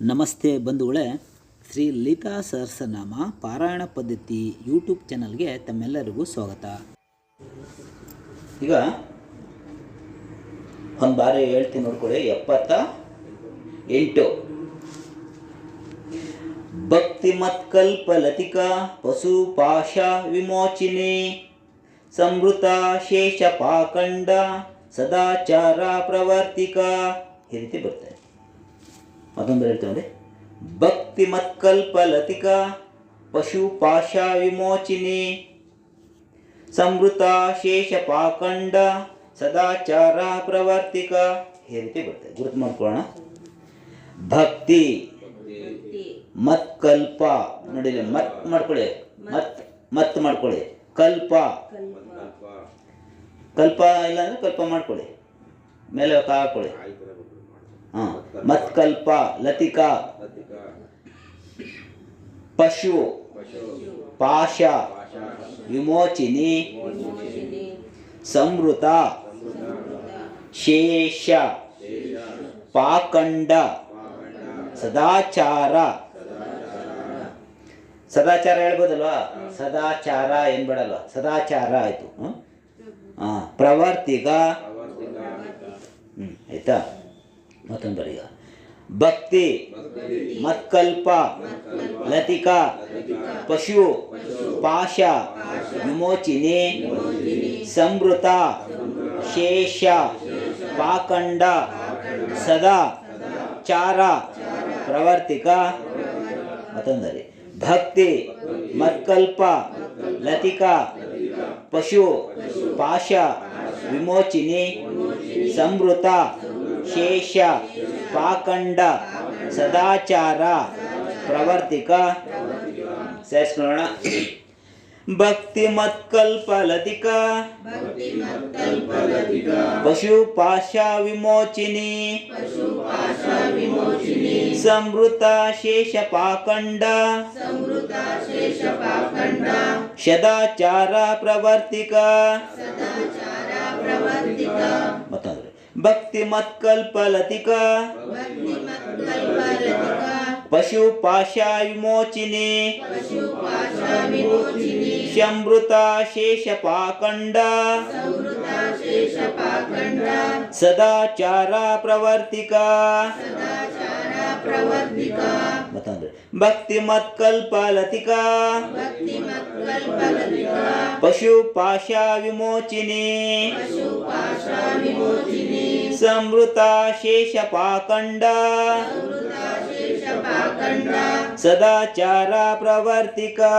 ನಮಸ್ತೆ ಬಂಧುಗಳೇ, ಶ್ರೀ ಲಲಿತಾ ಸಹಸ್ರನಾಮ ಪಾರಾಯಣ ಪದ್ಧತಿ ಯೂಟ್ಯೂಬ್ ಚಾನಲ್ಗೆ ತಮ್ಮೆಲ್ಲರಿಗೂ ಸ್ವಾಗತ. ಈಗ ಒಂದು ಬಾರಿ ಹೇಳ್ತೀನಿ ನೋಡ್ಕೊಳ್ಳಿ, ಎಪ್ಪತ್ತ ಎಂಟು. ಭಕ್ತಿ ಮತ್ಕಲ್ಪ ಲತಿಕಾ, ಪಶು ಪಾಶ ವಿಮೋಚಿನಿ ಸಮೃತ ಶೇಷ ಪಾಖಂಡ, ಸದಾಚಾರ ಪ್ರವರ್ತಿಕ, ಈ ರೀತಿ ಬರ್ತದೆ. ಮತ್ತೊಂದು ಹೇಳ್ತೇವೆ ಅಂದರೆ ಭಕ್ತಿ ಮತ್ಕಲ್ಪ ಲತಿಕಾ ಪಶು ಪಾಶ ವಿಮೋಚಿನಿ ಸಂವೃತ ಶೇಷ ಪಾಖಂಡ ಸದಾಚಾರ ಪ್ರವರ್ತಿಕ. ಈ ರೀತಿ ಬರ್ತದೆ. ಗುರುತು ಮಾಡ್ಕೊಳ್ಳೋಣ. ಭಕ್ತಿ ಮತ್ಕಲ್ಪ. ನೋಡಿ ಮತ್ ಮಾಡ್ಕೊಳ್ಳಿ. ಮತ್. ಮತ್ ಮಾಡ್ಕೊಳ್ಳಿ. ಕಲ್ಪ. ಕಲ್ಪ. ಇಲ್ಲ ಅಂದ್ರೆ ಕಲ್ಪ ಮಾಡ್ಕೊಳ್ಳಿ. ಮೇಲೆ ಕಾಕೊಳ್ಳಿ. ಹಾಕೊಳ್ಳಿ ಮತ್ಕಲ್ಪ, ಲತಿಕಾ, ಪಶು, ಪಾಶ, ವಿಮೋಚಿನಿ, ಸಂವೃತ, ಶೇಷ, ಪಾಖಂಡ, ಸದಾಚಾರ. ಸದಾಚಾರ ಹೇಳ್ಬೋದಲ್ವಾ? ಸದಾಚಾರ ಏನ್ಬೇಡಲ್ವಾ ಸದಾಚಾರ ಆಯ್ತು? ಹಾ ಪ್ರವರ್ತಿಗ. ಹ್ಞೂ ಆಯ್ತಾ? ಮತ್ತೊಂದು ಬರೆಯುವ. ಭಕ್ತಿ, ಮತ್ಕಲ್ಪ, ಲತಿಕಾ, ಪಶು, ಪಾಶ, ವಿಮೋಚಿನಿ, ಸಂವೃತ, ಶೇಷ, ಪಾಖಂಡ, ಸದಾ, ಚಾರ, ಪ್ರವರ್ತಿಕ. ಮತ್ತೊಂದರೆ ಭಕ್ತಿ, ಮತ್ಕಲ್ಪ, ಲತಿಕಾ, ಪಶು, ಪಾಶ, ವಿಮೋಚಿನಿ, ಸಂವೃತ ಶೇಷ ಪಾಖಂಡ ಸದಾಚಾರ ಪ್ರವರ್ತಿಕ. ಸೇರಿಸ್ಕೊಳ್ಳೋಣ. ಭಕ್ತಿ ಮತ್ಕಲ್ಪಲತಿಕ. ಪಶು ಪಾಶ ವಿಮೋಚಿನಿ. ಸಂವೃತ ಶೇಷ ಪಾಖಂಡ. ಸದಾಚಾರ ಪ್ರವರ್ತಿಕ. ಮತ್ತೊಂದ್ರೆ ಭಕ್ತಿ ಮತ್ಕಲ್ಪ ಲತಿಕಾ ಪಶು ಪಾಶ ವಿಮೋಚಿನಿ ಸಂವೃತ ಶೇಷ ಭಕ್ತಿ ಮತ್ಕಲ್ಪಲತಿಕಾ. ಪಶು ಪಾಶಾ ವಿಮೋಚಿನಿ ಸಂವೃತ ಶೇಷ ಪಾಖಂಡ ಸದಾಚಾರ ಪ್ರವರ್ತಿಕಾ.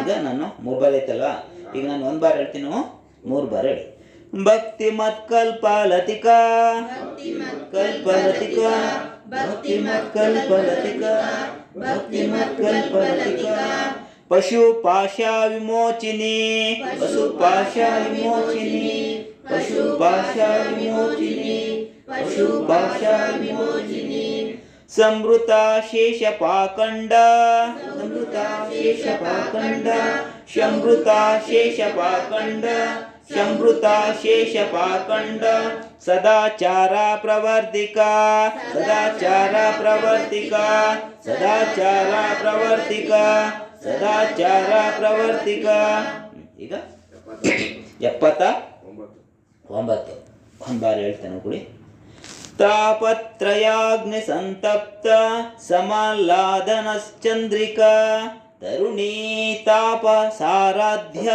ಈಗ ನಾನು ಮೂರು ಬಾರಿ ಐತಲ್ವಾ ಈಗ ನಾನು ಒಂದು ಬಾರಿ ಹೇಳ್ತೀನಿ ಮೂರು ಬಾರಿ ಹೇಳಿ. ಭಕ್ತಿ ಮತ್ಕಲ್ಪ ಲತಿಕಾ ಕಲ್ಪ ಲತಿಕಾ ಭಕ್ತಿ ಮತ್ಕಲ್ಪ ಲತಿಕಾ ಭಕ್ತಿ ಮತ್ಕಲ್ಪ ಲತಿಕಾ ಪಶು ಪಾಶ ವಿಮೋಚಿನಿ ಪಶು ಪಾಶ ವಿಮೋಚಿನಿ ಸಂವೃತ ಶೇಷ ಪಾಖಂಡ ಸದಾಚಾರ ಪ್ರವರ್ತಿಕ ಸದಾಚಾರ ಪ್ರವರ್ತಿಕ ಸದಾಚಾರ ಪ್ರವರ್ತಿಕ ಸದಾಚಾರ ಪ್ರವರ್ತಿಕ. ಈಗ ಎಪ್ಪತ್ತ ಒಂಬತ್ತು. ಒಂದು ಬಾರಿ ಹೇಳ್ತೇನೆ ಕುಡಿ ತಾಪತ್ರಯಾಗ್ನಿ ಸಂತಪ್ತ ಸಮಲಾದನಶ್ಚಂದ್ರಿಕಾ ತರುಣೀ ತಾಪ ಸಾರಾಧ್ಯ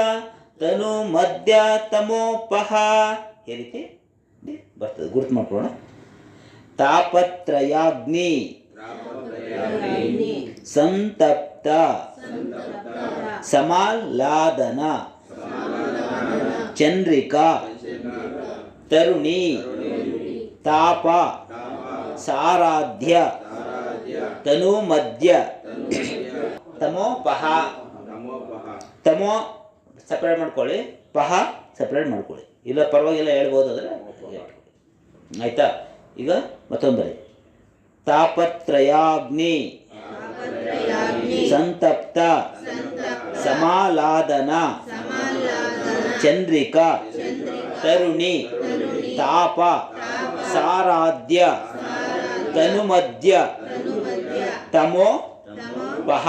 ತನು ಮಧ್ಯ ತಮೋಪಹ ಈ ರೀತಿ ಇದೆ, ಬರ್ತದೆ ಗುರ್ತು ಮಾಡ್ಕೊಳ್ಳೋಣ ತಾಪತ್ರಯಾಗ್ನಿ ಸಂತಪ್ತ ಸಮಾಲಾದನ ಚಂದ್ರಿಕಾ ತರುಣಿ ತಾಪ ಸಾರಾಧ್ಯ ತನು ಮಧ್ಯ ತಮೋಪಹ ತಮೋ ಸಪ್ರೇಟ್ ಮಾಡ್ಕೊಳ್ಳಿ. ಪಹ ಸಪ್ರೇಟ್ ಮಾಡ್ಕೊಳ್ಳಿ. ಇಲ್ಲ ಪರವಾಗಿಲ್ಲ ಹೇಳ್ಬೋದು ಅಂದರೆ ಆಯ್ತಾ? ಈಗ ಮತ್ತೊಂದು ಬರೀ ತಾಪತ್ರಯಾಗ್ನಿ. ಸಂತಪ್ತ. ಸಮಾಲಾದನ. ಚಂದ್ರಿಕಾ. ತರುಣಿ. ತಾಪ. ಸಾರಾಧ್ಯ. ತನುಮಧ್ಯ. ತಮೋ. ಪಹ.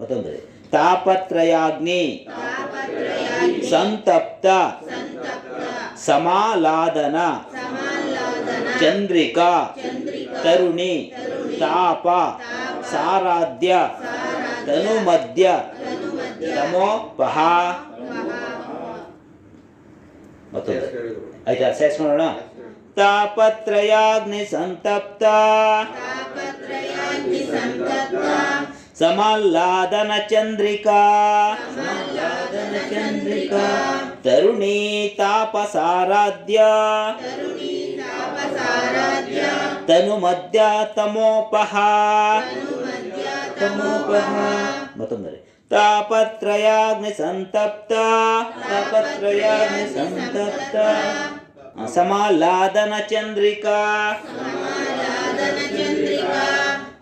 ಮತ್ತೊಂದು ತಾಪತ್ರಯಾಗ್ನಿ ಸಂತಪ್ತ. ಸಮಾಲಾದನ. ಚಂದ್ರಿಕಾ. ತರುಣಿ. ತಾಪ. ಸಾರಾಧ್ಯ. ತನುಮಧ್ಯ ತಮೋಪಹ ಮತ್ತೊಂದು. ಆಯ್ತಾ ಸೇರಿಸ್ಕೊಳ್ಳೋಣ. ತಾಪತ್ರಯಾಗ್ನಿ ಸಂತಪ್ತ. ಸಮಾಲಾದನ ಚಂದ್ರಿಕಾ ಸಮಾಲಾದನ ಚಂದ್ರಿಕಾ ತರುಣಿ ತಾಪಸಾರಾಧ್ಯ ತನು ಮಧ್ಯ ತಮೋಪಹ ತಮೋಪಹ ಮತ್ತೊಂದರೆ ತಾಪತ್ರಯಾಗ್ನಿ ಸಂತಪ್ತ ತಾಪತ್ರಯಾಗ್ನಿ ಸಂತಪ್ತ ಸಮಾಲಾದನ ಚಂದ್ರಿಕಾ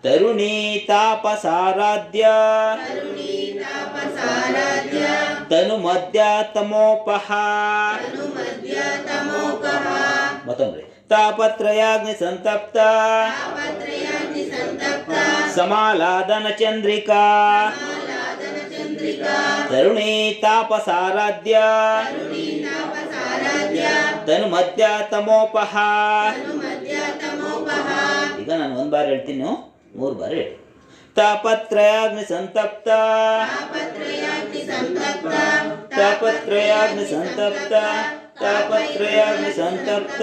ತರುಣಿ ತಾಪಸಾರಾಧ್ಯ. ತನು ಮಧ್ಯ ತಮೋಪಹ. ಮತ್ತೊಂದ್ರೆ ತಾಪತ್ರಯಾಗ್ನಿ ಸಂತಪ್ತ. ಸಮಾಲಾದನ ಚಂದ್ರಿಕಾ. ತರುಣೀ ತಾಪಸಾರಾಧ್ಯ. ತನು ಮಧ್ಯ ತಮೋಪಹ. ಈಗ ನಾನು ಒಂದ್ ಬಾರಿ ಹೇಳ್ತೀನಿ. ನೀವು ಮೂರು ಬಾರಿ ಹೇಳಿ ತಾಪತ್ರಯಾಗ್ನಿ ಸಂತಪ್ತ. ತಾಪತ್ರಯಾಗ್ನಿ ಸಂತಪ್ತ. ತಾಪತ್ರಯಾಗ್ನಿ ಸಂತಪ್ತ.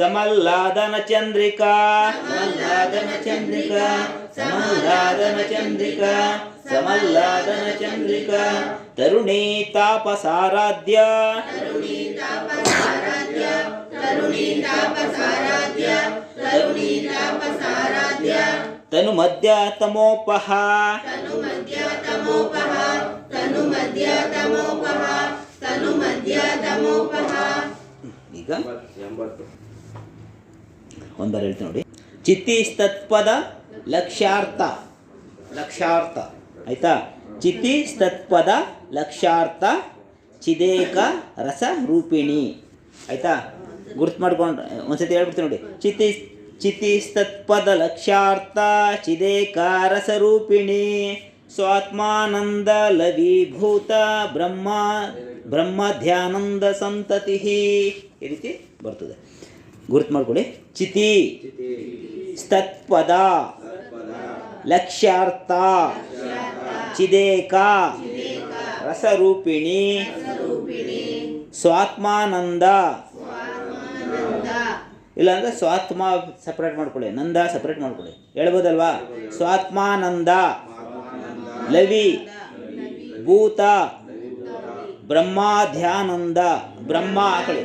ಸಮಲ್ಲಾದನ ಚಂದ್ರಿಕಾ. ಸಮಲ್ಲಾದನ ಚಂದ್ರಿಕಾ. ಸಮಲ್ಲಾದನ ಚಂದ್ರಿಕಾ. ಸಮಲ್ಲಾದನ ಚಂದ್ರಿಕಾ. ತರುಣಿ ತಾಪಸಾರಾಧ್ಯ. ತನು ಮಧ್ಯ ತಮೋಪಹ ಈಗ ಎಂಬತ್ತು ಒಂದು ಬಾರಿ ಹೇಳ್ತೀನಿ ನೋಡಿ. ಚಿತ್ತಿಸ್ತತ್ಪದ ಲಕ್ಷ್ಯಾರ್ಥ. ಲಕ್ಷ್ಯಾರ್ಥ. ಆಯ್ತಾ? ಚಿತ್ತಿಸ್ತತ್ಪದ ಲಕ್ಷ್ಯಾರ್ಥ ಚಿದೇಕ ರಸ ರೂಪಿಣಿ ಆಯ್ತಾ? ಗುರ್ತು ಮಾಡ್ಕೊಂಡು ಒಂದ್ಸತಿ ಹೇಳ್ಬಿಡ್ತೀನಿ ನೋಡಿ. ಚಿತ್ತಿ ಚಿತ್ತಿಸ್ತತ್ಪದ ಚಿದೇಕಾರಸರೂಪಿಣಿ ಚಿದೇಕ ರಸ ರೂಪಿಣಿ ಸ್ವಾತ್ಮಾನಂದ ಲವೀಭೂತ ಬ್ರಹ್ಮ ಬ್ರಹ್ಮ ಧ್ಯಾನಂದ ಸಂತತಿ ಈ ರೀತಿ ಬರ್ತದೆ. ಗುರುತು ಮಾಡ್ಕೊಳ್ಳಿ. ಚಿತಿ ಸ್ತತ್ಪದ ತತ್ಪದ ಲಕ್ಷ್ಯಾರ್ಥ ಚಿದೇಕ ರಸರೂಪಿಣಿ ಸ್ವಾತ್ಮಾನಂದ ಇಲ್ಲಾಂದ್ರೆ ಸ್ವಾತ್ಮ ಸಪ್ರೇಟ್ ಮಾಡ್ಕೊಳ್ಳಿ ನಂದ ಸಪ್ರೇಟ್ ಮಾಡ್ಕೊಳ್ಳಿ. ಹೇಳ್ಬೋದಲ್ವಾ? ಸ್ವಾತ್ಮಾನಂದ. ಲವಿ. ಭೂತ. ಬ್ರಹ್ಮಾಧ್ಯಾನಂದ ಬ್ರಹ್ಮ ಹಾಕೊಳ್ಳಿ.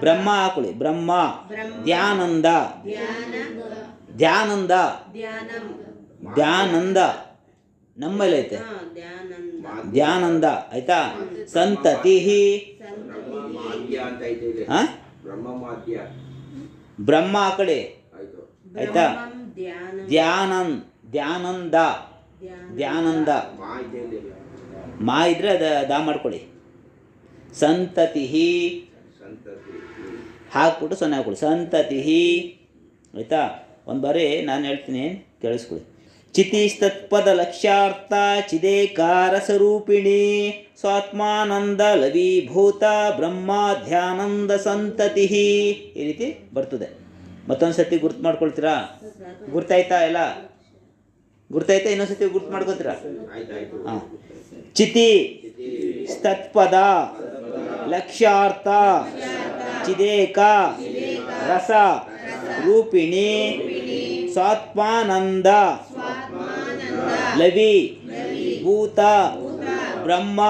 ಬ್ರಹ್ಮ ಹಾಕೊಳ್ಳಿ. ಬ್ರಹ್ಮ ಧ್ಯಾನಂದ. ಧ್ಯಾನಂದ. ಧ್ಯಾನಂದ. ನಮ್ಮಲ್ಲಿ ಐತೆ. ಧ್ಯಾನಂದ. ಆಯ್ತಾ? ಸಂತತಿ ಹಾ ಬ್ರಹ್ಮ ಆ ಕಡೆ. ಆಯ್ತಾ. ಧ್ಯಾನನ್ ಧ್ಯಾನಂದ. ಧ್ಯಾನಂದ. ಮಾ ಇದೆ ಇದ್ರೆ ಅದ ದಾ ಮಾಡ್ಕೊಳ್ಳಿ. ಸಂತತಿ ಸಂತತಿ ಹಾಕ್ಬಿಟ್ಟು ಸೊನ್ನೆ ಹಾಕೊಳ್ಳಿ ಸಂತತಿ ಆಯ್ತಾ? ಒಂದು ಬಾರಿ ನಾನು ಹೇಳ್ತೀನಿ ಕೇಳಿಸ್ಕೊಳ್ಳಿ. ಚಿತಿಸ್ತತ್ಪದ ಲಕ್ಷ್ಯಾರ್ಥ ಚಿದೇಕಾರ ಸ್ವರೂಪಿಣಿ ಸ್ವಾತ್ಮಾನಂದ ಲವೀಭೂತ ಬ್ರಹ್ಮ ಧ್ಯಾನಂದ ಸಂತತಿ ಈ ರೀತಿ ಬರ್ತದೆ. ಮತ್ತೊಂದು ಸತಿ ಗುರ್ತು ಮಾಡ್ಕೊಳ್ತೀರಾ? ಗುರ್ತಾಯ್ತಾ ಎಲ್ಲ? ಗುರ್ತಾಯ್ತಾ ಇನ್ನೊಂದು ಸತಿ ಗುರ್ತು ಮಾಡ್ಕೊತೀರಾ ಹಾಂ. ಚಿತಿ ಸ್ತತ್ಪದ ಲಕ್ಷ್ಯಾರ್ಥ ಚಿದೇಕ ರಸ ರೂಪಿಣಿ ಸ್ವಾತ್ಮಾನಂದ ಲವಿ ಭೂತ ಬ್ರಹ್ಮ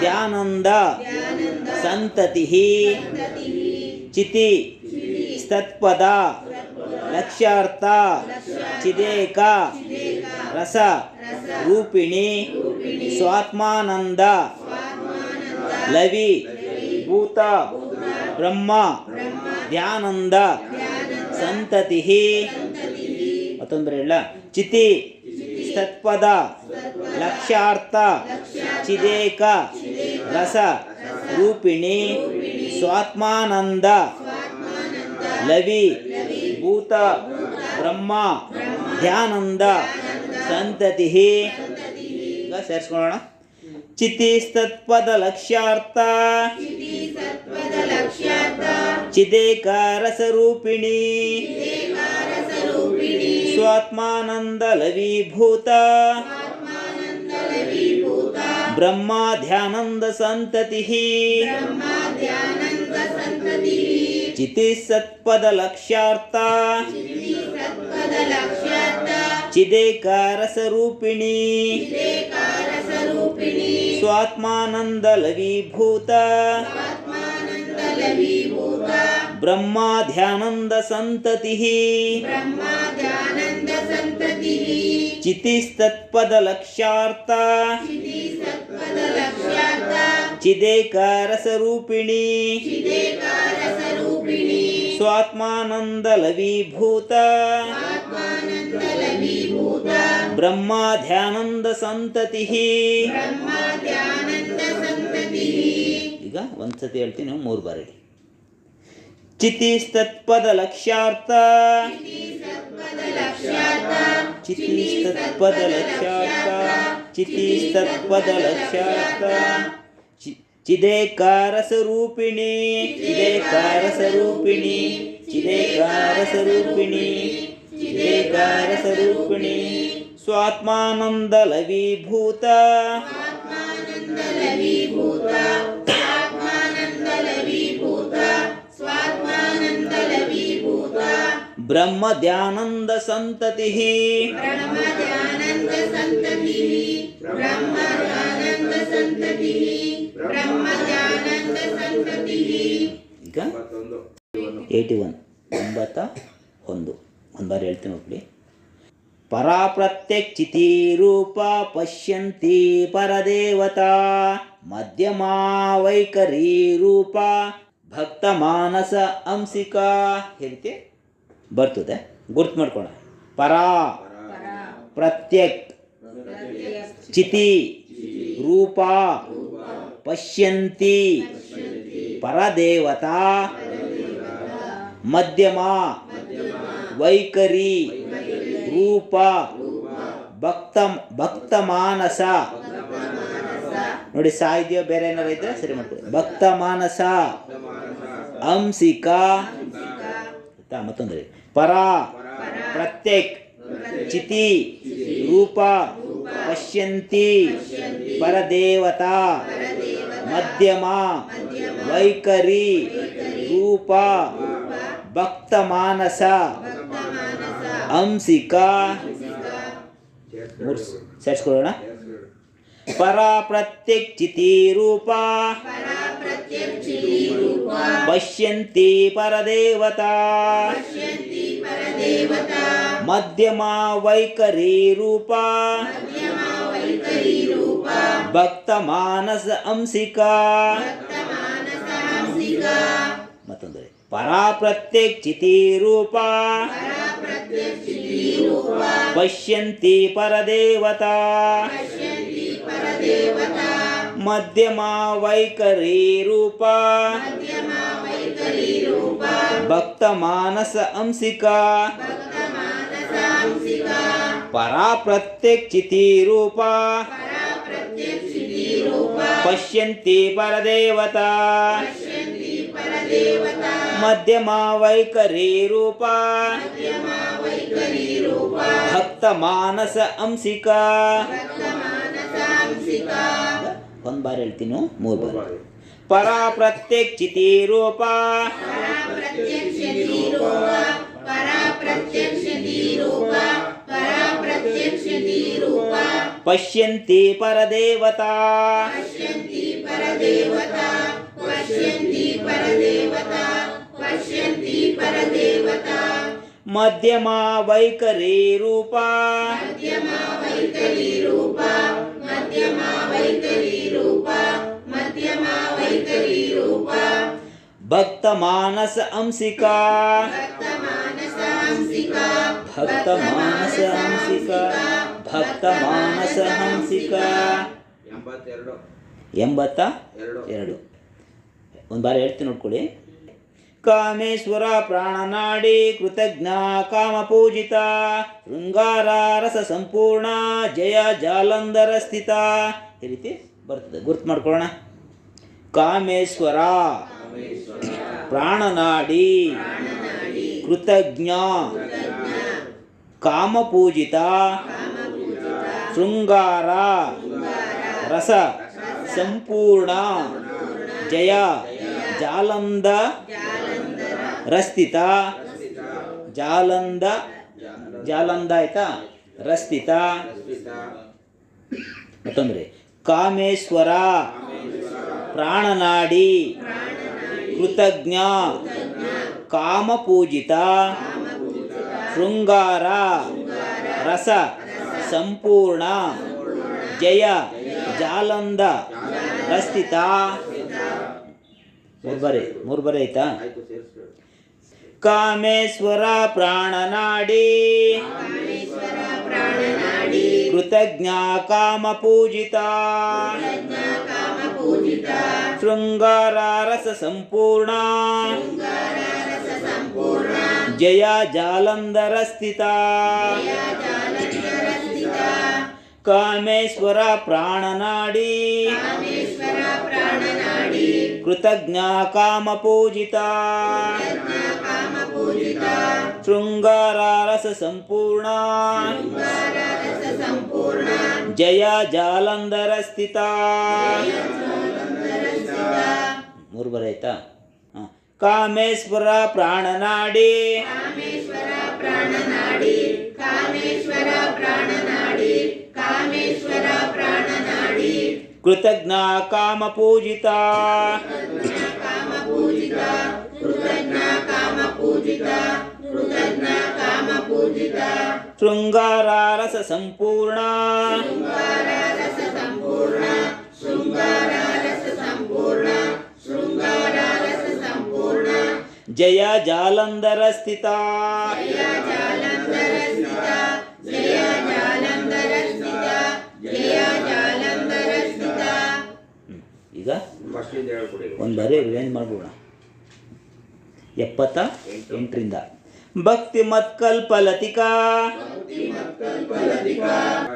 ಧ್ಯಾನಂದ ಸಂತತಿ ಚಿತಿ ಸ್ತತ್ಪದ ಲಕ್ಷ್ಯಾರ್ಥ ಚಿದೇಕ ರಸ ರೂಪಿಣಿ ಸ್ವಾತ್ಮಾನಂದ ಲವಿ ಭೂತ ಬ್ರಹ್ಮ ಧ್ಯಾನಂದ ಸಂತತಿ ಮತ್ತೊಂದು ಹೇಳ ಚಿತಿ ಸ್ತತ್ಪದ ಲಕ್ಷ್ಯಾರ್ಥ, ಚಿದೇಕ, ರಸ, ರೂಪಿಣಿ, ಸ್ವಾತ್ಮಾನಂದ, ಲವಿ, ಭೂತ, ಬ್ರಹ್ಮ, ಧ್ಯಾನಂದ ಸಂತತಿ ಈಗ ಸೇರಿಸ್ಕೊಳ್ಳೋಣ. ಚಿತಿಸ್ತತ್ಪದ ಲಕ್ಷ್ಯಾರ್ಥ. ಚಿದೇಕಾರ ಸ್ವರೂಪಿಣಿ ಸ್ವಾತ್ಮಾನಂದ ಲವೀಭೂತ ಬ್ರಹ್ಮ ಧ್ಯಾನಂದ ಸಂತತಿ ಚಿತಿಸತ್ಪದ ಲಕ್ಷ್ಯಾರ್ಥ ಚಿದೇಕಾರ ಲವೀಭೂತ ಬ್ರಹ್ಮ ಧ್ಯಾನಂದ ಸಂತತಿ ಈಗ ಒಂದ್ಸತಿ ಹೇಳ್ತೀನಿ ನೀವು ಮೂರು ಬಾರಿ ಹೇಳಿ. ಚಿತಿಸ್ತತ್ಪದ ಲಕ್ಷ್ಯಾರ್ಥ ಚಿತಿಸ್ತತ್ಪದ ಲಕ್ಷ್ಯಾರ್ಥ ಚಿತಿಸ್ತತ್ಪದ ಲಕ್ಷ್ಯಾರ್ಥ ಚಿ- ಚಿದೇಕಾರ ಸ್ವರೂಪಿಣಿ ಚಿದೇಕಾರ ಧ್ಯಾನಂದ ಸಂತತಿ ಈಗ ಏಯ್ಟಿ ಒನ್ ಒಂಬತ್ತ ಒಂದು. ಒಂದು ಬಾರಿ ಹೇಳ್ತೀನಿ ಒಬ್ಬಳಿ ಪರಾಪ್ರತ್ಯಕ್ಷಿತಿ ರೂಪ ಪಶ್ಯಂತಿ ಪರದೇವತಾ. ಮಧ್ಯಮಾ ವೈಖರಿ ರೂಪ ಭಕ್ತ ಮಾನಸ ಅಂಸಿಕಾ. ಹೇಳ್ತಿ? ಬರ್ತದೆ. ಗುರ್ತು ಮಾಡ್ಕೊಳ್ಳ ಪರಾ. ಪ್ರತ್ಯಕ್. ಚಿತಿ. ರೂಪ. ಪಶ್ಯಂತಿ. ಪರದೇವತಾ. ಮಧ್ಯಮ. ವೈಖರಿ ರೂಪ. ಭಕ್ತ. ಭಕ್ತಮಾನಸ. ನೋಡಿ ಸಾ ಬೇರೆ ಏನಾರು ಇದ್ರೆ ಸರಿ ಮಾಡ್ಕೊಳ್ಳಿ ಭಕ್ತಮಾನಸ. ಅಂಸಿಕಾ. ಮತ್ತೊಂದು ರೀ. ಪರ ಪ್ರತ್ಯಕ್ ಚಿತಿ ರೂಪ ಪಶ್ಯಂತಿ ಪರದೇವತಾ ಮಧ್ಯಮ ವೈಖರಿ ರೂಪ ಭಕ್ತ ಮಾನಸ ಅಂಸಿಕಾ ಮೂರು ಸೇರಿಸ್ಕೊಳ್ಳೋಣ ಪರ ಪ್ರತ್ಯಕ್ ಚಿತಿ ರೂಪ ಪಶ್ಯಂತಿ ಪರದೇವತಾ ಮಧ್ಯಮ ವೈಖರಿ ರೂಪ. ಭಕ್ತ ಮಾನಸ ಅಂಸಿಕಾ ಮತ್ತೊಂದು ಪರಾ ಪ್ರತ್ಯಕ್ ಚಿತಿ ರೂಪ. ಪಶ್ಯಂತಿ ಪರದೇವತಾ. ಮಧ್ಯಮ ವೈಖರಿ ರೂಪ. ಭಕ್ತ ಮಾನಸ ಅಂಸಿಕಾ. ಪರಾ ಪ್ರತ್ಯಕ್ ಚಿತಿ ರೂಪ ಪಶ್ಯಂತಿ ಪರದೇವತಾ. ಮಧ್ಯಮ ವೈಖರಿ ರೂಪ ಭಕ್ತ ಮಾನಸ ಅಂಸಿಕಾ. ಒಂದು ಬಾರಿ ಹೇಳ್ತೀನಿ ಮೂರು ಬಾರಿ. ಪರಾ ಪ್ರತ್ಯಕ್ ಚಿತಿ ರೂಪ ಪಶ್ಯಂತಿ ಪರದೇವತಾ ಮಧ್ಯಮ ವೈಖರಿ ರೂಪ ಭಕ್ತ ಮಾನಸ ಅಂಸಿಕಾ. ಭಕ್ತ ಮಾನಸ ಹಂಸಿಕಾ ಭಕ್ತ ಮಾನಸ ಹಂಸಿಕಾ ಎಂಬತ್ತ ಎರಡು. ಒಂದು ಬಾರಿ ಹೇಳ್ತೀನಿ ನೋಡ್ಕೊಳ್ಳಿ. ಕಾಮೇಶ್ವರ ಪ್ರಾಣನಾಡಿ ಕೃತಜ್ಞ ಕಾಮಪೂಜಿತ ಶೃಂಗಾರ ರಸ ಸಂಪೂರ್ಣ ಜಯ ಜಾಲಂಧರ ಸ್ಥಿತ. ಈ ರೀತಿ ಬರ್ತದೆ. ಗುರ್ತು ಮಾಡ್ಕೊಳ್ಳೋಣ. ಕಾಮೇಶ್ವರ. ಪ್ರಾಣನಾಡಿ ಕೃತಜ್ಞ ಕಾಮಪೂಜಿತ ಶೃಂಗಾರ ರಸ ಸಂಪೂರ್ಣ ಜಯ ಜಾಲಂದ ರಸ್ತಿತ ಜಾಲಂದ ಜಾಲಂದ ಆಯ್ತಾ? ರಸ್ತಿತ ಮತ್ತೊಂದ್ರೆ ಕಾಮೇಶ್ವರ ಪ್ರಾಣನಾಡಿ ಕೃತಜ್ಞ. ಕಾಮಪೂಜಿತ. ಶೃಂಗಾರ. ರಸ. ಸಂಪೂರ್ಣ. ಜಯ. ಜಾಲಂದ ಪ್ರಸ್ಥಿತ ಮೂರ್ಬರೆ ಮೂರ್ಬರೆ ಮೂರು ಬರೆ ಆಯ್ತಾ? ಕಾಮೇಶ್ವರ ಪ್ರಾಣನಾಡಿ ಕೃತಜ್ಞ ಕಾಮಪೂಜಿತ. ಶೃಂಗಾರ ರಸ ಸಂಪೂರ್ಣ ಜಯ ಜಾಲಂಧರ ಸ್ಥಿತ ಕಾಮೇಶ್ವರ ಪ್ರಾಣನಾಡಿ ಕೃತಜ್ಞ ಕಾಮಪೂಜಿತ ಶೃಂಗಾರ ರಸ ಸಂಪೂರ್ಣ ಜಯ ಜಾಲಂಧರ ಸ್ಥಿತ. ಮೂರು ಬರಾಯ್ತಾ ಕಾಮೇಶ್ವರ ಪ್ರಾಣನಾಡಿ ಕೃತಜ್ಞ ಕಾಮಪೂಜಿತ ಶೃಂಗಾರ ರಸ ಸಂಪೂರ್ಣ. ಜಯ ಜಾಲಂಧರ ಸ್ಥಿತ. ಈಗ ಒಂದು ಬಾರಿ ರಿವೇಂಜ್ ಮಾಡ್ಬೋಣ ಎಪ್ಪತ್ತ ಎಂಟರಿಂದ. ಭಕ್ತಿ ಮತ್ಕಲ್ಪಲತಿಕಾ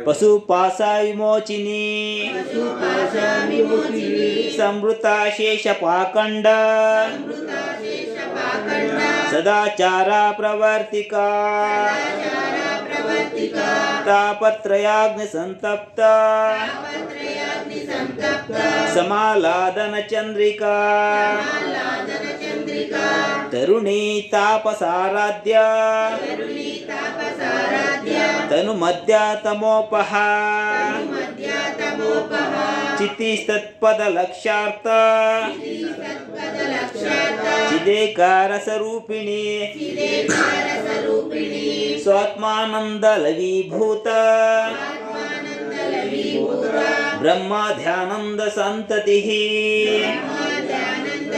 ಪಶುಪಾಸ ವಿಮೋಚಿನಿ ಸಂವೃತ ಶೇಷ ಪಾಖಂಡ ಸದಾಚಾರ ಪ್ರವರ್ತಿಕಾ ತಾಪತ್ರಯಾಗ್ನಿ ಸಂತಪ್ತ ಸಮಾಲಾದನ ಚಂದ್ರಿಕಾ ತರುಣಿ ತಾಪಸಾರಾಧ್ಯ ತನು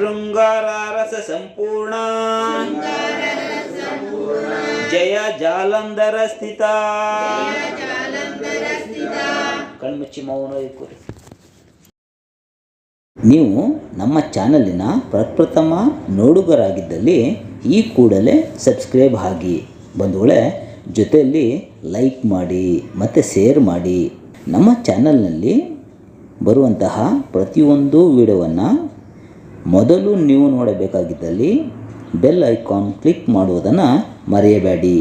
ರೂಪ ಪಶ್ಯಂತಿ ಪರದೇವತಾ ಮಧ್ಯಮ ವೈಖರಿ ರೂಪ ಭಕ್ತ ಮಾನಸ ಅಂಸಿಕಾ ಕಾಮೇಶ್ವರ ಪ್ರಾಣನಾಡಿ ಕೃತಜ್ಞ ಕಾಮ ಪೂಜಿತ ಶೃಂಗಾರ ರಸ ಸಂಪೂರ್ಣ. ಜಯ ಜಾಲಂಧರ ಸ್ಥಿತ. ಕಣ್ಮುಚ್ಚಿ ಮೌನ ನೀವು ನಮ್ಮ ಚಾನಲಿನ ಪ್ರಪ್ರಥಮ ನೋಡುಗರಾಗಿದ್ದಲ್ಲಿ ಈ ಕೂಡಲೇ ಸಬ್ಸ್ಕ್ರೈಬ್ ಆಗಿ ಬಂಧುಗಳೇ ಜೊತೆಯಲ್ಲಿ ಲೈಕ್ ಮಾಡಿ ಮತ್ತು ಶೇರ್ ಮಾಡಿ. ನಮ್ಮ ಚಾನಲ್ನಲ್ಲಿ ಬರುವಂತಹ ಪ್ರತಿಯೊಂದು ವಿಡಿಯೋವನ್ನು ಮೊದಲು ನೀವು ನೋಡಬೇಕಾಗಿದ್ದಲ್ಲಿ ಬೆಲ್ ಐಕಾನ್ ಕ್ಲಿಕ್ ಮಾಡುವುದನ್ನು ಮರೆಯಬೇಡಿ.